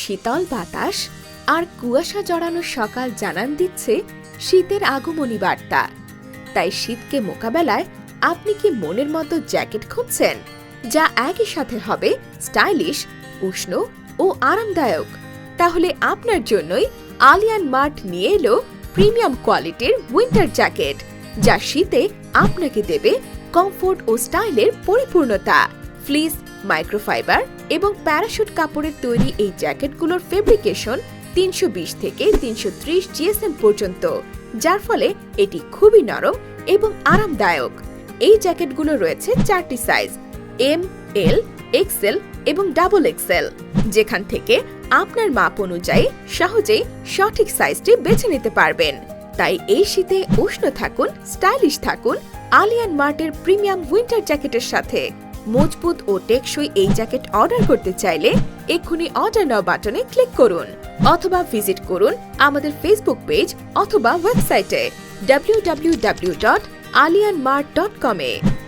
শীতল বাতাস আর কুয়াশা জড়ানো সকাল জানান দিচ্ছে শীতের আগমনী বার্তা। তাই শীতকে মোকাবেলায় আপনি কি মনের মতো জ্যাকেট খুঁজছেন, যা একই সাথে হবে স্টাইলিশ, উষ্ণ ও আরামদায়ক? তাহলে আপনার জন্যই আলিয়ান মার্ট নিয়ে এলো প্রিমিয়াম কোয়ালিটির উইন্টার জ্যাকেট, যা শীতে আপনাকে দেবে কমফোর্ট ও স্টাইলের পরিপূর্ণতা। ফ্লিস মাইক্রোফাইবার এবং প্যারাশুট কাপড়ের তৈরি এই জ্যাকেটগুলোর ফেব্রিকেশন তিনশো বিশ থেকে তিনশো ত্রিশ জিএসএম পর্যন্ত, যার ফলে এটি খুবই নরম এবং আরামদায়ক। এই জ্যাকেটগুলো রয়েছে চারটি সাইজ, এম, এল এক্সেল এবং ডাবল এক্সেল যেখান থেকে আপনার মাপ অনুযায়ী সহজেই সঠিক সাইজটি বেছে নিতে পারবেন। তাই এই শীতে উষ্ণ থাকুন, স্টাইলিশ থাকুন আলিয়ান মার্টের প্রিমিয়াম উইন্টার জ্যাকেটের সাথে। মজবুত ও টেকসই এই জ্যাকেট অর্ডার করতে চাইলে এক্ষুনি অর্ডার নাও বাটনে ক্লিক করুন অথবা ভিজিট করুন আমাদের ফেসবুক পেজ অথবা ওয়েবসাইটে W W W dot Aliyan mart dot এ।